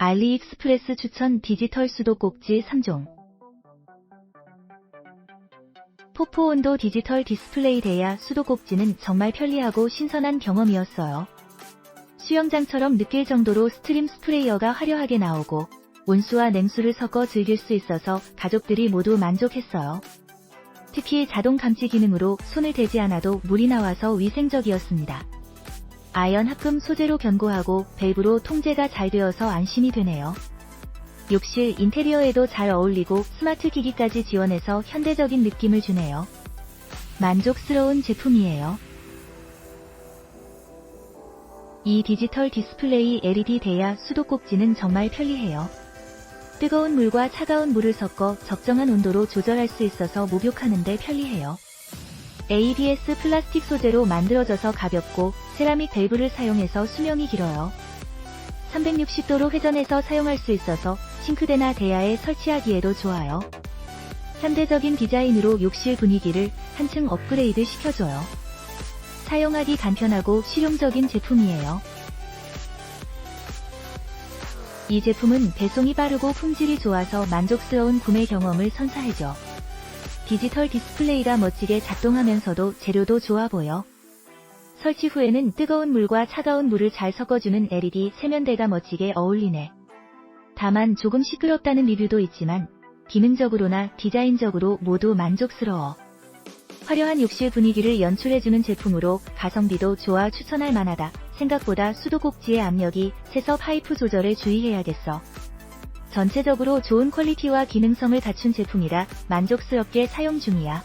알리익스프레스 추천 디지털 수도꼭지 3종 포포온도 디지털 디스플레이 대야 수도꼭지는 정말 편리하고 신선한 경험이었어요. 수영장처럼 느낄 정도로 스트림 스프레이어가 화려하게 나오고 온수와 냉수를 섞어 즐길 수 있어서 가족들이 모두 만족했어요. 특히 자동 감지 기능으로 손을 대지 않아도 물이 나와서 위생적이었습니다. 아연 합금 소재로 견고하고 밸브로 통제가 잘 되어서 안심이 되네요. 욕실 인테리어에도 잘 어울리고 스마트 기기까지 지원해서 현대적인 느낌을 주네요. 만족스러운 제품이에요. 이 디지털 디스플레이 LED 대야 수도꼭지는 정말 편리해요. 뜨거운 물과 차가운 물을 섞어 적정한 온도로 조절할 수 있어서 목욕하는데 편리해요. ABS 플라스틱 소재로 만들어져서 가볍고 세라믹 밸브를 사용해서 수명이 길어요. 360도로 회전해서 사용할 수 있어서 싱크대나 대야에 설치하기에도 좋아요. 현대적인 디자인으로 욕실 분위기를 한층 업그레이드 시켜줘요. 사용하기 간편하고 실용적인 제품이에요. 이 제품은 배송이 빠르고 품질이 좋아서 만족스러운 구매 경험을 선사해줘. 디지털 디스플레이가 멋지게 작동하면서도 재료도 좋아 보여. 설치 후에는 뜨거운 물과 차가운 물을 잘 섞어주는 LED 세면대가 멋지게 어울리네. 다만 조금 시끄럽다는 리뷰도 있지만 기능적으로나 디자인적으로 모두 만족스러워. 화려한 욕실 분위기를 연출해주는 제품으로 가성비도 좋아 추천할 만하다. 생각보다 수도꼭지의 압력이 세서 파이프 조절에 주의해야겠어. 전체적으로 좋은 퀄리티와 기능성을 갖춘 제품이라 만족스럽게 사용 중이야.